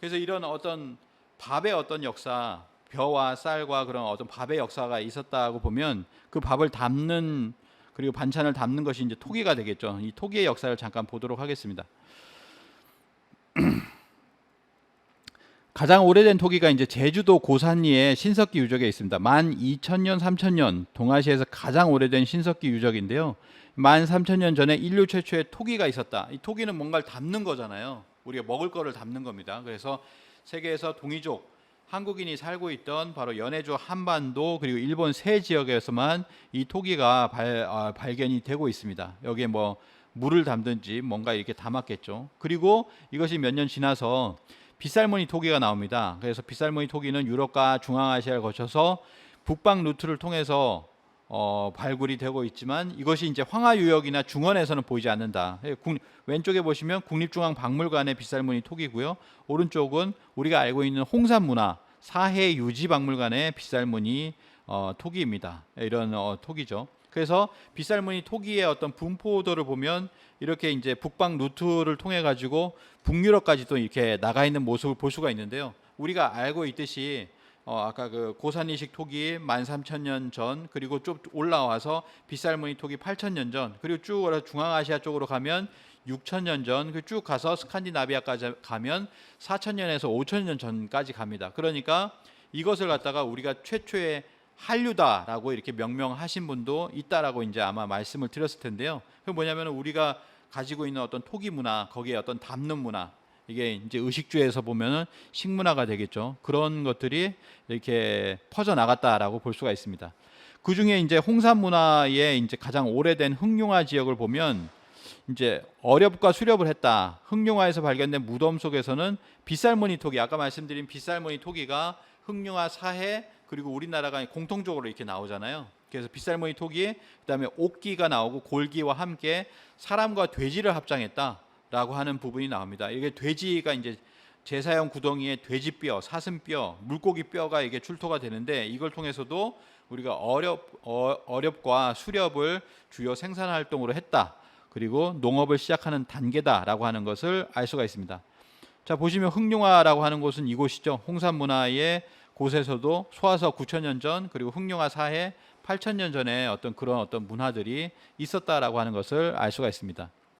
그래서 이런 어떤 밥의 어떤 역사, 벼와 쌀과 그런 어떤 밥의 역사가 있었다고 보면 그 밥을 담는 그리고 반찬을 담는 것이 이제 토기가 되겠죠. 이 토기의 역사를 잠깐 보도록 하겠습니다. 가장 오래된 토기가 이제 제주도 고산리의 신석기 유적에 있습니다. 만 2천년, 3천년 동아시아에서 가장 오래된 신석기 유적인데요. 만 3천년 전에 인류 최초의 토기가 있었다. 이 토기는 뭔가를 담는 거잖아요. 우리가 먹을 거를 담는 겁니다. 그래서 세계에서 동이족 한국인이 살고 있던 바로 연해주 한반도 그리고 일본 세 지역에서만 이 토기가 발, 아, 발견이 되고 있습니다. 여기에 뭐 물을 담든지 뭔가 이렇게 담았겠죠. 그리고 이것이 몇 년 지나서 빗살무늬 토기가 나옵니다. 그래서 빗살무늬 토기는 유럽과 중앙아시아를 거쳐서 북방 루트를 통해서 어, 발굴이 되고 있지만 이것이 이제 황하 유역이나 중원에서는 보이지 않는다. 예, 국- 왼쪽에 보시면 국립중앙박물관의 빗살무늬 토기고요. 오른쪽은 우리가 알고 있는 홍산문화 사해 유지박물관의 빗살무늬 어, 토기입니다. 예, 이런 어, 토기죠. 그래서 빗살무늬 토기의 어떤 분포도를 보면 이렇게 이제 북방 루트를 통해 가지고 북유럽까지도 이렇게 나가 있는 모습을 볼 수가 있는데요. 우리가 알고 있듯이 어, 아까 그 고산이식 토기 13,000년 전 그리고 쭉 올라와서 빗살무늬 토기 8,000년 전 그리고 쭉 올라서 중앙아시아 쪽으로 가면 6,000년 전, 그 쭉 가서 스칸디나비아까지 가면 4,000년에서 5,000년 전까지 갑니다. 그러니까 이것을 갖다가 우리가 최초의 한류다라고 이렇게 명명하신 분도 있다라고 이제 아마 말씀을 드렸을 텐데요. 그 뭐냐면 우리가 가지고 있는 어떤 토기 문화, 거기에 어떤 담는 문화, 이게 이제 의식주에서 보면은 식문화가 되겠죠. 그런 것들이 이렇게 퍼져 나갔다라고 볼 수가 있습니다. 그 중에 이제 홍산 문화의 이제 가장 오래된 흑룡화 지역을 보면 이제 어렵과 수렵을 했다. 흑룡화에서 발견된 무덤 속에서는 빗살무늬 토기, 아까 말씀드린 빗살무늬 토기가 흑룡화 사해 그리고 우리나라가 공통적으로 이렇게 나오잖아요. 그래서 빗살무늬 토기, 그다음에 옥기가 나오고 골기와 함께 사람과 돼지를 합장했다 라고 하는 부분이 나옵니다. 이게 돼지가 이제 제사용 구덩이에 돼지뼈, 사슴뼈, 물고기 뼈가 이게 출토가 되는데 이걸 통해서도 우리가 어렵 어, 어렵과 수렵을 주요 생산 활동으로 했다. 그리고 농업을 시작하는 단계다라고 하는 것을 알 수가 있습니다. 자 보시면 흑룡화라고 하는 곳은 이곳이죠. 홍산 문화의 곳에서도 소화서 9천년 전 그리고 흑룡화 사해 8천년 전에 어떤 그런 어떤 문화들이 있었다라고 하는 것을 알 수가 있습니다.